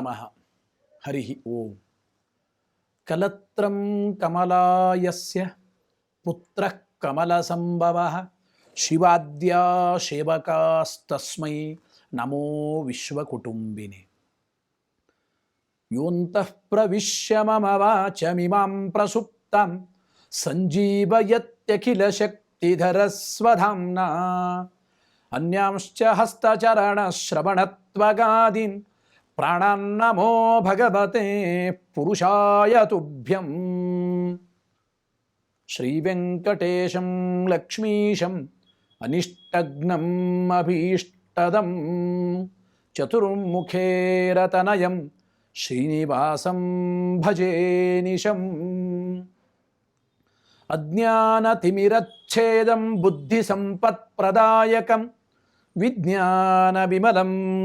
नमः। हरिः ओम्। कलत्रं कमलायस्य पुत्रः कमलसम्भवः। शिवाद्या सेवकास्तस्मै नमो विश्वकुटुम्बिने। योऽन्तः प्रविश्य मम वाचमिमां प्रसुप्तां। सञ्जीवयत्यखिलशक्तिधरस्वधाम्ना। अन्यांश्च हस्तचरणश्रवणत्वगादीन्। ప్రాణన్నమో భగవతే పురుషాయ తుభ్యం. శ్రీవెంకటేశం లక్ష్మీశం అనిష్టగ్నం అభీష్టదం. చతుర్ముఖే రతనయం శ్రీనివాసం భజే నిశం. అజ్ఞానతిమిరచ్ఛేదం బుద్ధిసంపత్ప్రదాయకం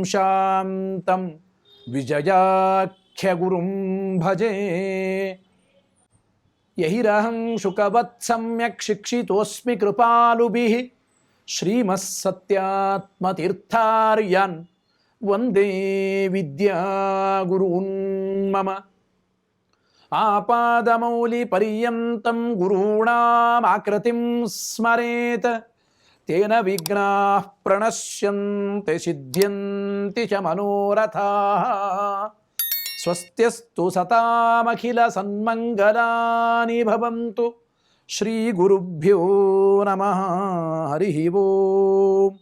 శాంతం. विजयाख्य गुरु भजे। यहिरहं शुकवत् सम्यक् शिक्षितोऽस्मि कृपालुभिः। श्रीमत्सत्यात्मतीर्थार्यान् वंदे विद्यागुरून् मम। आपादमौलिपर्यन्तं गुरूणामाकृतिं स्मरेत्। ತೇನ ವಿಘ್ನಾ ಪ್ರಣಶ್ಯಂತೆ ಸಿದ್ಧ್ಯಂತಿ ಚ ಮನೋರಥಾ ಸ್ವಸ್ತ್ಯಸ್ತು ಸತಾಮಖಿಲ ಸನ್ಮಂಗಲಾನಿ ಭವಂತು ಶ್ರೀ ಗುರುಭ್ಯೋ ನಮಃ ಹರಿ ಓಂ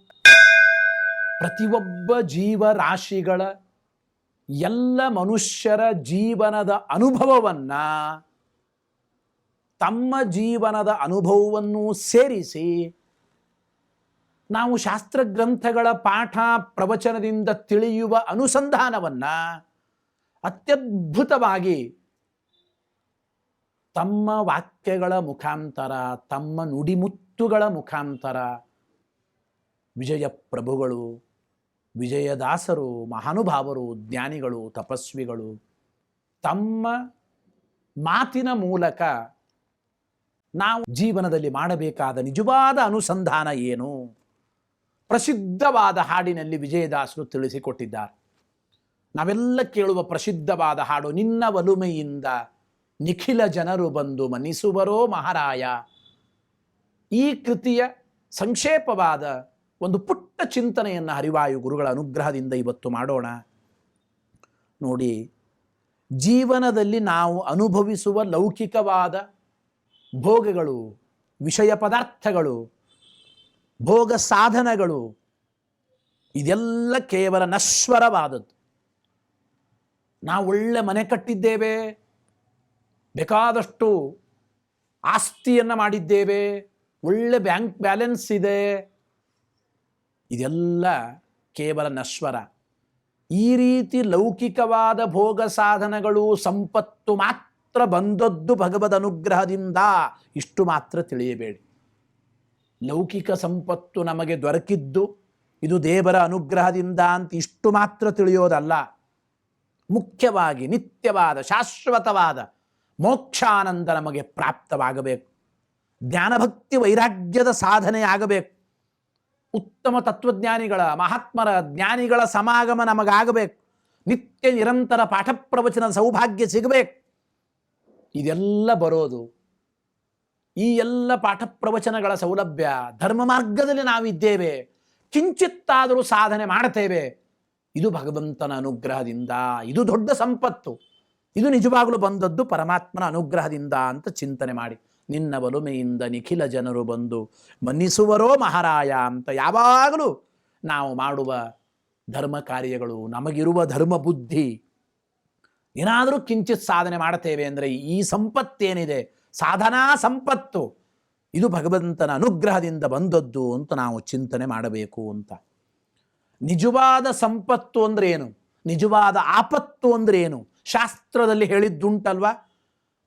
ಪ್ರತಿಯೊಬ್ಬ ಜೀವರಾಶಿಗಳ ಎಲ್ಲ ಮನುಷ್ಯರ ಜೀವನದ ಅನುಭವವನ್ನು ತಮ್ಮ ಜೀವನದ ಅನುಭವವನ್ನು ಸೇರಿಸಿ ನಾವು ಶಾಸ್ತ್ರ ಗ್ರಂಥಗಳ ಪಾಠ ಪ್ರವಚನದಿಂದ ತಿಳಿಯುವ ಅನುಸಂಧಾನವನ್ನು ಅತ್ಯದ್ಭುತವಾಗಿ ತಮ್ಮ ವಾಕ್ಯಗಳ ಮುಖಾಂತರ, ತಮ್ಮ ನುಡಿಮುತ್ತುಗಳ ಮುಖಾಂತರ ವಿಜಯ ಪ್ರಭುಗಳು ವಿಜಯದಾಸರು, ಮಹಾನುಭಾವರು, ಜ್ಞಾನಿಗಳು, ತಪಸ್ವಿಗಳು ತಮ್ಮ ಮಾತಿನ ಮೂಲಕ ನಾವು ಜೀವನದಲ್ಲಿ ಮಾಡಬೇಕಾದ ನಿಜವಾದ ಅನುಸಂಧಾನ ಏನು? ಪ್ರಸಿದ್ಧವಾದ ಹಾಡಿನಲ್ಲಿ ವಿಜಯದಾಸರು ತಿಳಿಸಿಕೊಟ್ಟಿದ್ದಾರೆ. ನಾವೆಲ್ಲ ಕೇಳುವ ಪ್ರಸಿದ್ಧವಾದ ಹಾಡು, ನಿನ್ನ ಒಲುಮೆಯಿಂದ ನಿಖಿಲ ಜನರು ಬಂದು ಮನಿಸುವರೋ ಮಹಾರಾಯ. ಈ ಕೃತಿಯ ಸಂಕ್ಷೇಪವಾದ ಒಂದು ಪುಟ್ಟ ಚಿಂತನೆಯನ್ನು ಹರಿವಾಯು ಗುರುಗಳ ಅನುಗ್ರಹದಿಂದ ಇವತ್ತು ಮಾಡೋಣ. ನೋಡಿ, ಜೀವನದಲ್ಲಿ ನಾವು ಅನುಭವಿಸುವ ಲೌಕಿಕವಾದ ಭೋಗಗಳು, ವಿಷಯ ಪದಾರ್ಥಗಳು ಭೋಗ ಸಾಧನಗಳು ಇದೆಲ್ಲ ಕೇವಲ ನಶ್ವರವಾದದ್ದು. ನಾವು ಒಳ್ಳೆ ಮನೆ ಕಟ್ಟಿದ್ದೇವೆ, ಬೇಕಾದಷ್ಟು ಆಸ್ತಿಯನ್ನು ಮಾಡಿದ್ದೇವೆ, ಒಳ್ಳೆ ಬ್ಯಾಂಕ್ ಬ್ಯಾಲೆನ್ಸ್ ಇದೆ. ಇದೆಲ್ಲ ಕೇವಲ ನಶ್ವರ. ಈ ರೀತಿ ಲೌಕಿಕವಾದ ಭೋಗ ಸಾಧನಗಳು ಸಂಪತ್ತು ಮಾತ್ರ ಬಂದದ್ದು ಭಗವದ್ ಅನುಗ್ರಹದಿಂದ. ಇಷ್ಟು ಮಾತ್ರ ತಿಳಿಯಬೇಡಿ. ಲೌಕಿಕ ಸಂಪತ್ತು ನಮಗೆ ದೊರಕಿದ್ದು ಇದು ದೇವರ ಅನುಗ್ರಹದಿಂದ ಅಂತ ಇಷ್ಟು ಮಾತ್ರ ತಿಳಿಯೋದಲ್ಲ. ಮುಖ್ಯವಾಗಿ ನಿತ್ಯವಾದ, ಶಾಶ್ವತವಾದ ಮೋಕ್ಷಾನಂದ ನಮಗೆ ಪ್ರಾಪ್ತವಾಗಬೇಕು. ಜ್ಞಾನಭಕ್ತಿ ವೈರಾಗ್ಯದ ಸಾಧನೆ ಆಗಬೇಕು ಉತ್ತಮ ತತ್ವಜ್ಞಾನಿಗಳ, ಮಹಾತ್ಮರ ಜ್ಞಾನಿಗಳ ಸಮಾಗಮ ನಮಗಾಗಬೇಕು. ನಿತ್ಯ ನಿರಂತರ ಪಾಠ ಪ್ರವಚನ ಸೌಭಾಗ್ಯ ಸಿಗಬೇಕು. ಇದೆಲ್ಲ ಬರೋದು ಈ ಎಲ್ಲ ಪಾಠ ಪ್ರವಚನಗಳ ಸೌಲಭ್ಯ ಧರ್ಮ ಮಾರ್ಗದಲ್ಲಿ ನಾವಿದ್ದೇವೆ. ಕಿಂಚಿತ್ತಾದರೂ ಸಾಧನೆ ಮಾಡ್ತೇವೆ. ಇದು ಭಗವಂತನ ಅನುಗ್ರಹದಿಂದ, ಇದು ದೊಡ್ಡ ಸಂಪತ್ತು. ಇದು ನಿಜವಾಗಲೂ ಬಂದದ್ದು ಪರಮಾತ್ಮನ ಅನುಗ್ರಹದಿಂದ ಅಂತ ಚಿಂತನೆ ಮಾಡಿ. ನಿನ್ನ ಒಲುಮೆಯಿಂದ ನಿಖಿಲ ಜನರು ಬಂದು, ಮನ್ನಿಸುವರೋ ಮಹಾರಾಯ ಅಂತ ಯಾವಾಗಲೂ ನಾವು ಮಾಡುವ ಧರ್ಮ ಕಾರ್ಯಗಳು, ನಮಗಿರುವ ಧರ್ಮ ಬುದ್ಧಿ. ಏನಾದರೂ ಕಿಂಚಿತ್ ಸಾಧನೆ ಮಾಡ್ತೇವೆ ಅಂದರೆ ಈ ಸಂಪತ್ತೇನಿದೆ? ಸಾಧನಾ ಸಂಪತ್ತು. ಇದು ಭಗವಂತನ ಅನುಗ್ರಹದಿಂದ ಬಂದದ್ದು ಅಂತ ನಾವು ಚಿಂತನೆ ಮಾಡಬೇಕು ಅಂತ. ನಿಜವಾದ ಸಂಪತ್ತು ಅಂದ್ರೆ ಏನು? ನಿಜವಾದ ಆಪತ್ತು ಅಂದ್ರೆ ಏನು? ಶಾಸ್ತ್ರದಲ್ಲಿ ಹೇಳಿದ್ದುಂಟಲ್ವಾ?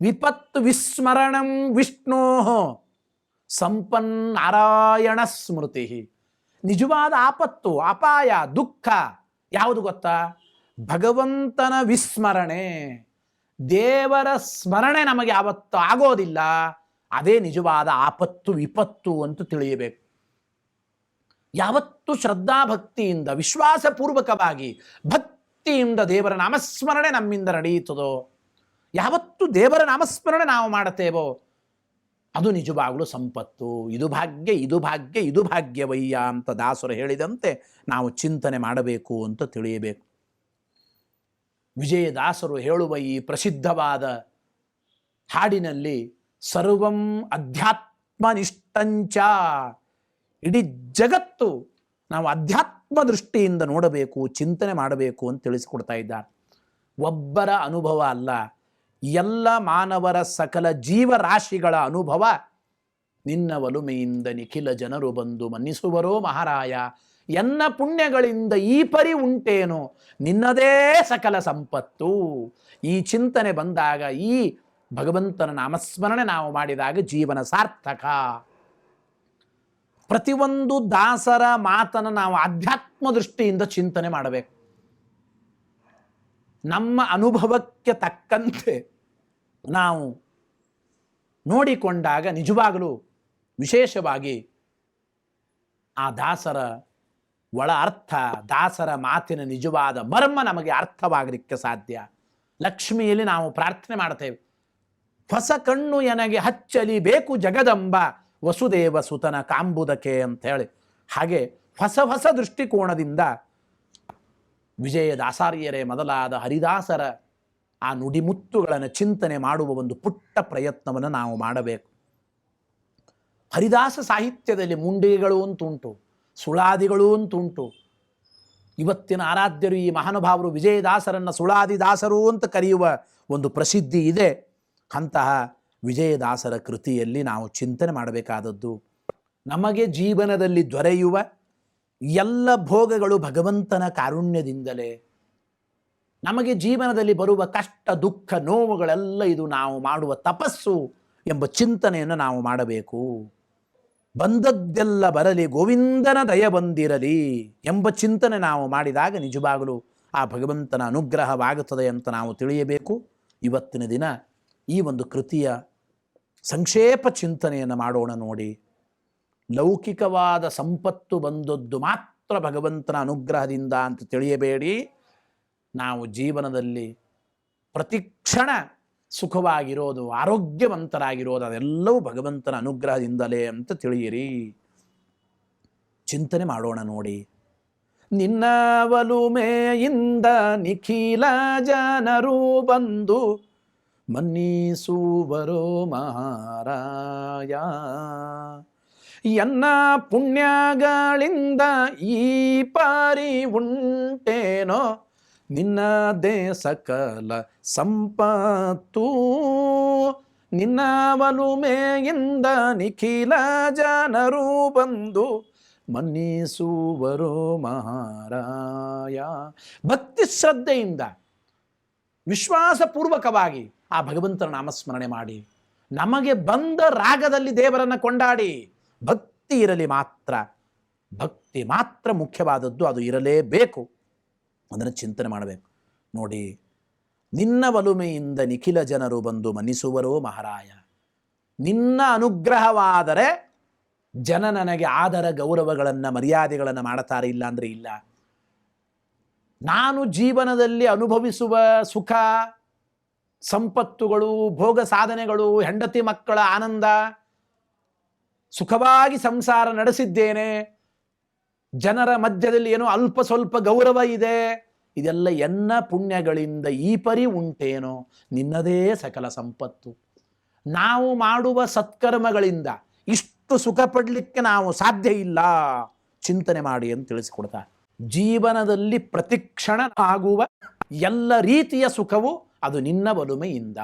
ವಿಪತ್ತು ವಿಸ್ಮರಣಂ ವಿಷ್ಣೋ ಸಂಪನ್ನಾರಾಯಣ ಸ್ಮೃತಿ. ನಿಜವಾದ ಆಪತ್ತು, ಅಪಾಯ, ದುಃಖ ಯಾವುದು ಗೊತ್ತಾ? ಭಗವಂತನ ವಿಸ್ಮರಣೆ. ದೇವರ ಸ್ಮರಣೆ ನಮಗೆ ಯಾವತ್ತು ಆಗೋದಿಲ್ಲ. ಅದೇ ನಿಜವಾದ ಆಪತ್ತು, ವಿಪತ್ತು ಅಂತ ತಿಳಿಯಬೇಕು. ಯಾವತ್ತು ಶ್ರದ್ಧಾಭಕ್ತಿಯಿಂದ, ವಿಶ್ವಾಸಪೂರ್ವಕವಾಗಿ ಭಕ್ತಿ ಭಕ್ತಿಯಿಂದ ದೇವರ ನಾಮಸ್ಮರಣೆ ನಮ್ಮಿಂದ ನಡೆಯುತ್ತದೋ, ಯಾವತ್ತು ದೇವರ ನಾಮಸ್ಮರಣೆ ನಾವು ಮಾಡುತ್ತೇವೋ, ಅದು ನಿಜವಾಗಲೂ ಸಂಪತ್ತು. ಇದು ಭಾಗ್ಯ ಇದು ಭಾಗ್ಯ, ಇದು ಭಾಗ್ಯವಯ್ಯ ಅಂತ ದಾಸರು ಹೇಳಿದಂತೆ ನಾವು ಚಿಂತನೆ ಮಾಡಬೇಕು ಅಂತ ತಿಳಿಯಬೇಕು. ವಿಜಯದಾಸರು ಹೇಳುವ ಈ ಪ್ರಸಿದ್ಧವಾದ ಹಾಡಿನಲ್ಲಿ ಸರ್ವಂ ಅಧ್ಯಾತ್ಮನಿಷ್ಠಂಚ. ಇಡೀ ಜಗತ್ತು ನಾವು ಅಧ್ಯಾತ್ಮ ದೃಷ್ಟಿಯಿಂದ ನೋಡಬೇಕು, ಚಿಂತನೆ ಮಾಡಬೇಕು ಅಂತ ತಿಳಿಸಿಕೊಡ್ತಾ ಇದ್ದಾರೆ. ಒಬ್ಬರ ಅನುಭವ ಅಲ್ಲ, ಎಲ್ಲ ಮಾನವರ ಸಕಲ ಜೀವರಾಶಿಗಳ ಅನುಭವ ನಿನ್ನ ಒಲುಮೆಯಿಂದ ನಿಖಿಲ ಜನರು ಬಂದು ಮನ್ನಿಸುವರೋ ಮಹಾರಾಯ. ಎನ್ನ ಪುಣ್ಯಗಳಿಂದ ಈ ಪರಿ ಉಂಟೇನು ನಿನ್ನದೇ ಸಕಲ ಸಂಪತ್ತು. ಈ ಚಿಂತನೆ ಬಂದಾಗ ಈ ಭಗವಂತನ ನಾಮಸ್ಮರಣೆ ನಾವು ಮಾಡಿದಾಗ ಜೀವನ ಸಾರ್ಥಕ. ಪ್ರತಿಯೊಂದು ದಾಸರ ಮಾತನ್ನು ನಾವು ಆಧ್ಯಾತ್ಮ ದೃಷ್ಟಿಯಿಂದ ಚಿಂತನೆ ಮಾಡಬೇಕು. ನಮ್ಮ ಅನುಭವಕ್ಕೆ ತಕ್ಕಂತೆ ನಾವು ನೋಡಿಕೊಂಡಾಗ ನಿಜವಾಗಲೂ ವಿಶೇಷವಾಗಿ ಆ ದಾಸರ ಒಳ ಅರ್ಥ ದಾಸರ ಮಾತಿನ ನಿಜವಾದ ಮರ್ಮ ನಮಗೆ ಅರ್ಥವಾಗಲಿಕ್ಕೆ ಸಾಧ್ಯ. ಲಕ್ಷ್ಮಿಯಲ್ಲಿ ನಾವು ಪ್ರಾರ್ಥನೆ ಮಾಡ್ತೇವೆ. ಹೊಸ ಕಣ್ಣು ಎನಗೆ ಹಚ್ಚಲಿ ಬೇಕು ಜಗದಂಬ ವಸುದೇವ ಸುತನ ಕಾಂಬುದಕೆ ಅಂತ ಹೇಳಿ ಹಾಗೆ ಹೊಸ ಹೊಸ ದೃಷ್ಟಿಕೋನದಿಂದ ವಿಜಯದಾಸಾರ್ಯರೇ ಮೊದಲಾದ ಹರಿದಾಸರ ಆ ನುಡಿಮುತ್ತುಗಳನ್ನು ಚಿಂತನೆ ಮಾಡುವ ಒಂದು ಪುಟ್ಟ ಪ್ರಯತ್ನವನ್ನು ನಾವು ಮಾಡಬೇಕು. ಹರಿದಾಸ ಸಾಹಿತ್ಯದಲ್ಲಿ ಮುಂಡಿಗಳು ಅಂತುಂಟು. ಸುಳಾದಿಗಳು ಅಂತುಂಟು ಇವತ್ತಿನ ಆರಾಧ್ಯರು ಈ ಮಹಾನುಭಾವರು ವಿಜಯದಾಸರನ್ನು ಸುಳಾದಿದಾಸರು ಅಂತ ಕರೆಯುವ ಒಂದು ಪ್ರಸಿದ್ಧಿ ಇದೆ. ಅಂತಹ ವಿಜಯದಾಸರ ಕೃತಿಯಲ್ಲಿ ನಾವು ಚಿಂತನೆ ಮಾಡಬೇಕಾದದ್ದು, ನಮಗೆ ಜೀವನದಲ್ಲಿ ದೊರೆಯುವ ಎಲ್ಲ ಭೋಗಗಳು ಭಗವಂತನ ಕಾರುಣ್ಯದಿಂದಲೇ. ನಮಗೆ ಜೀವನದಲ್ಲಿ ಬರುವ ಕಷ್ಟ, ದುಃಖ, ನೋವುಗಳೆಲ್ಲ ಇದು ನಾವು ಮಾಡುವ ತಪಸ್ಸು ಎಂಬ ಚಿಂತನೆಯನ್ನು ನಾವು ಮಾಡಬೇಕು. ಬಂದದ್ದೆಲ್ಲ ಬರಲಿ, ಗೋವಿಂದನ ದಯ ಬಂದಿರಲಿ ಎಂಬ ಚಿಂತನೆ ನಾವು ಮಾಡಿದಾಗ ನಿಜವಾಗಲೂ ಆ ಭಗವಂತನ ಅನುಗ್ರಹವಾಗುತ್ತದೆ ಅಂತ ನಾವು ತಿಳಿಯಬೇಕು. ಇವತ್ತಿನ ದಿನ ಈ ಒಂದು ಕೃತಿಯ ಸಂಕ್ಷೇಪ ಚಿಂತನೆಯನ್ನು ಮಾಡೋಣ ನೋಡಿ. ಲೌಕಿಕವಾದ ಸಂಪತ್ತು ಬಂದದ್ದು ಮಾತ್ರ ಭಗವಂತನ ಅನುಗ್ರಹದಿಂದ ಅಂತ ತಿಳಿಯಬೇಡಿ. ನಾವು ಜೀವನದಲ್ಲಿ ಪ್ರತಿಕ್ಷಣ ಸುಖವಾಗಿರೋದು, ಆರೋಗ್ಯವಂತರಾಗಿರೋದು, ಅದೆಲ್ಲವೂ ಭಗವಂತನ ಅನುಗ್ರಹದಿಂದಲೇ ಅಂತ ತಿಳಿಯಿರಿ. ಚಿಂತನೆ ಮಾಡೋಣ ನೋಡಿ. ನಿನ್ನ ಒಲುಮೆಯಿಂದ ನಿಖಿಲ ಜನರು ಬಂದು ಮನ್ನಿಸುವರೋ ಮಹಾರಾಯ. ಎನ್ನ ಪುಣ್ಯಗಳಿಂದ ಈ ಪಾರಿ ಉಂಟೇನೋ ನಿನ್ನದೇ ಸಕಲ ಸಂಪತ್ತು. ನಿನ್ನ ಒಲುಮೆಯಿಂದ ನಿಖಿಲ ಜನರು ಬಂದು ಮನ್ನಿಸುವರು ಮಹಾರಾಯ. ಭಕ್ತಿ ಶ್ರದ್ಧೆಯಿಂದ, ವಿಶ್ವಾಸಪೂರ್ವಕವಾಗಿ ಆ ಭಗವಂತನ ನಾಮಸ್ಮರಣೆ ಮಾಡಿ, ನಮಗೆ ಬಂದ ರಾಗದಲ್ಲಿ ದೇವರನ್ನು ಕೊಂಡಾಡಿ, ಭಕ್ತಿ ಇರಲಿ ಮಾತ್ರ. ಭಕ್ತಿ ಮಾತ್ರ ಮುಖ್ಯವಾದದ್ದು, ಅದು ಇರಲೇಬೇಕು. ಅದನ್ನು ಚಿಂತನೆ ಮಾಡಬೇಕು. ನೋಡಿ, ನಿನ್ನ ಒಲುಮೆಯಿಂದ ನಿಖಿಲ ಜನರು ಬಂದು ಮನ್ನಿಸುವರೋ ಮಹಾರಾಯ. ನಿನ್ನ ಅನುಗ್ರಹವಾದರೆ ಜನ ನನಗೆ ಆದರ ಗೌರವಗಳನ್ನು, ಮರ್ಯಾದೆಗಳನ್ನು ಮಾಡುತ್ತಾರೆ ಇಲ್ಲ ಅಂದರೆ ಇಲ್ಲ. ನಾನು ಜೀವನದಲ್ಲಿ ಅನುಭವಿಸುವ ಸುಖ, ಸಂಪತ್ತುಗಳು, ಭೋಗ ಸಾಧನೆಗಳು, ಹೆಂಡತಿ ಮಕ್ಕಳ ಆನಂದ, ಸುಖವಾಗಿ ಸಂಸಾರ ನಡೆಸಿದ್ದೇನೆ. ಜನರ ಮಧ್ಯದಲ್ಲಿ ಏನೋ ಅಲ್ಪ ಸ್ವಲ್ಪ ಗೌರವ ಇದೆ. ಇದೆಲ್ಲ ಎನ್ನ ಪುಣ್ಯಗಳಿಂದ ಈ ಪರಿ ಉಂಟೇನೋ? ನಿನ್ನದೇ ಸಕಲ ಸಂಪತ್ತು. ನಾವು ಮಾಡುವ ಸತ್ಕರ್ಮಗಳಿಂದ ಇಷ್ಟು ಸುಖ ಪಡಲಿಕ್ಕೆ ನಾವು ಸಾಧ್ಯ ಇಲ್ಲ. ಚಿಂತನೆ ಮಾಡಿ ಅಂತ ತಿಳಿಸಿಕೊಡ್ತಾರೆ ಜೀವನದಲ್ಲಿ ಪ್ರತಿಕ್ಷಣ ಆಗುವ ಎಲ್ಲ ರೀತಿಯ ಸುಖವು ಅದು ನಿನ್ನ ಒಲುಮೆಯಿಂದ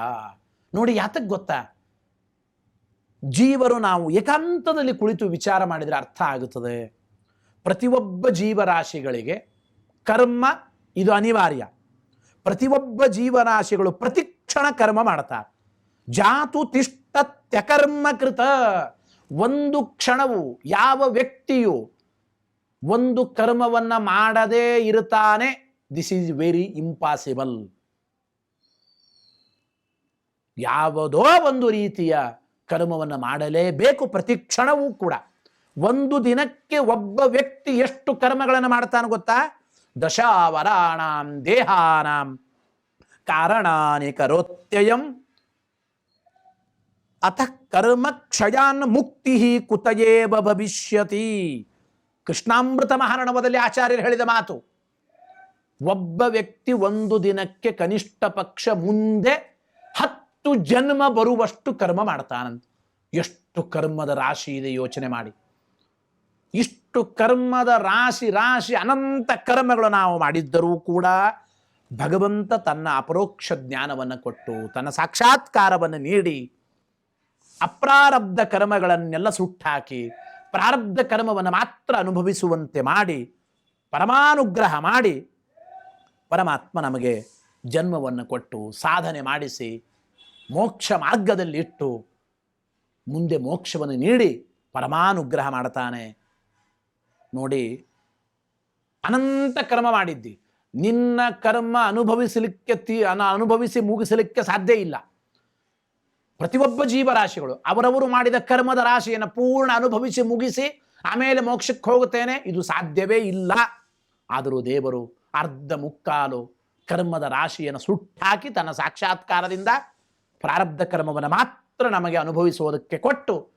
ನೋಡಿ ಯಾತಕ್ಕೆ ಗೊತ್ತಾ? ಜೀವರು ನಾವು ಏಕಾಂತದಲ್ಲಿ ಕುಳಿತು ವಿಚಾರ ಮಾಡಿದರೆ ಅರ್ಥ ಆಗುತ್ತದೆ. ಪ್ರತಿಯೊಬ್ಬ ಜೀವರಾಶಿಗಳಿಗೆ ಕರ್ಮ ಇದು ಅನಿವಾರ್ಯ. ಪ್ರತಿಯೊಬ್ಬ ಜೀವರಾಶಿಗಳು ಪ್ರತಿಕ್ಷಣ ಕರ್ಮ ಮಾಡ್ತಾರೆ. ಜಾತು ತಿಷ್ಟತ್ಯಕರ್ಮ ಕೃತ. ಒಂದು ಕ್ಷಣವು ಯಾವ ವ್ಯಕ್ತಿಯು ಒಂದು ಕರ್ಮವನ್ನು ಮಾಡದೇ ಇರುತ್ತಾನೆ ದಿಸ್ ಈಸ್ ವೆರಿ ಇಂಪಾಸಿಬಲ್ ಯಾವುದೋ ಒಂದು ರೀತಿಯ ಕರ್ಮವನ್ನು ಮಾಡಲೇಬೇಕು ಪ್ರತಿ ಕ್ಷಣವೂ ಕೂಡ. ಒಂದು ದಿನಕ್ಕೆ ಒಬ್ಬ ವ್ಯಕ್ತಿ ಎಷ್ಟು ಕರ್ಮಗಳನ್ನು ಮಾಡ್ತಾನೆ ಗೊತ್ತಾ? ದಶಾವರಾಣಾಂ ದೇಹಾನಾಂ ಕಾರಣಾನಿ ಕರೋತ್ಯಯಂ. ಅಥ ಕರ್ಮ ಕ್ಷಯಾನ್ ಮುಕ್ತಿ ಕುತಯೇವ ಭವಿಷ್ಯತಿ. ಕೃಷ್ಣಾಮೃತ ಮಹಾರಣವದಲ್ಲಿ ಆಚಾರ್ಯರು ಹೇಳಿದ ಮಾತು, ಒಬ್ಬ ವ್ಯಕ್ತಿ ಒಂದು ದಿನಕ್ಕೆ ಕನಿಷ್ಠ ಪಕ್ಷ ಮುಂದೆ ಹತ್ತು ಜನ್ಮ ಬರುವಷ್ಟು ಕರ್ಮ ಮಾಡ್ತಾನಂತ. ಎಷ್ಟು ಕರ್ಮದ ರಾಶಿ ಇದೆ ಯೋಚನೆ ಮಾಡಿ. ಇಷ್ಟು ಕರ್ಮದ ರಾಶಿ ರಾಶಿ ಅನಂತ ಕರ್ಮಗಳು ನಾವು ಮಾಡಿದ್ದರೂ ಕೂಡ ಭಗವಂತ ತನ್ನ ಅಪರೋಕ್ಷ ಜ್ಞಾನವನ್ನು ಕೊಟ್ಟು, ತನ್ನ ಸಾಕ್ಷಾತ್ಕಾರವನ್ನು ನೀಡಿ, ಅಪ್ರಾರಬ್ಧ ಕರ್ಮಗಳನ್ನೆಲ್ಲ ಸುಟ್ಟಾಕಿ, ಪ್ರಾರಬ್ಧ ಕರ್ಮವನ್ನು ಮಾತ್ರ ಅನುಭವಿಸುವಂತೆ ಮಾಡಿ, ಪರಮಾನುಗ್ರಹ ಮಾಡಿ ಪರಮಾತ್ಮ ನಮಗೆ ಜನ್ಮವನ್ನು ಕೊಟ್ಟು, ಸಾಧನೆ ಮಾಡಿಸಿ, ಮೋಕ್ಷ ಮಾರ್ಗದಲ್ಲಿ ಇಟ್ಟು, ಮುಂದೆ ಮೋಕ್ಷವನ್ನು ನೀಡಿ ಪರಮಾನುಗ್ರಹ ಮಾಡ್ತಾನೆ. ನೋಡಿ, ಅನಂತ ಕರ್ಮ ಮಾಡಿದ್ದಿ. ನಿನ್ನ ಕರ್ಮ ಅನುಭವಿಸಲಿಕ್ಕೆ ತೀ, ಅನ- ಅನುಭವಿಸಿ ಮುಗಿಸಲಿಕ್ಕೆ ಸಾಧ್ಯ ಇಲ್ಲ. ಪ್ರತಿಯೊಬ್ಬ ಜೀವರಾಶಿಗಳು, ಅವರವರು ಮಾಡಿದ ಕರ್ಮದ ರಾಶಿಯನ್ನು ಪೂರ್ಣ ಅನುಭವಿಸಿ ಮುಗಿಸಿ, ಆಮೇಲೆ ಮೋಕ್ಷಕ್ಕೆ ಹೋಗುತ್ತೇನೆ, ಇದು ಸಾಧ್ಯವೇ ಇಲ್ಲ. ಆದರೂ ದೇವರು ಅರ್ಧ ಮುಕ್ಕಾಲು ಕರ್ಮದ ರಾಶಿಯನ್ನು ಸುಟ್ಟಾಕಿ ತನ್ನ ಸಾಕ್ಷಾತ್ಕಾರದಿಂದ ಪ್ರಾರಬ್ಧ ಕರ್ಮವನ್ನು ಮಾತ್ರ ನಮಗೆ ಅನುಭವಿಸುವುದಕ್ಕೆ ಕೊಟ್ಟು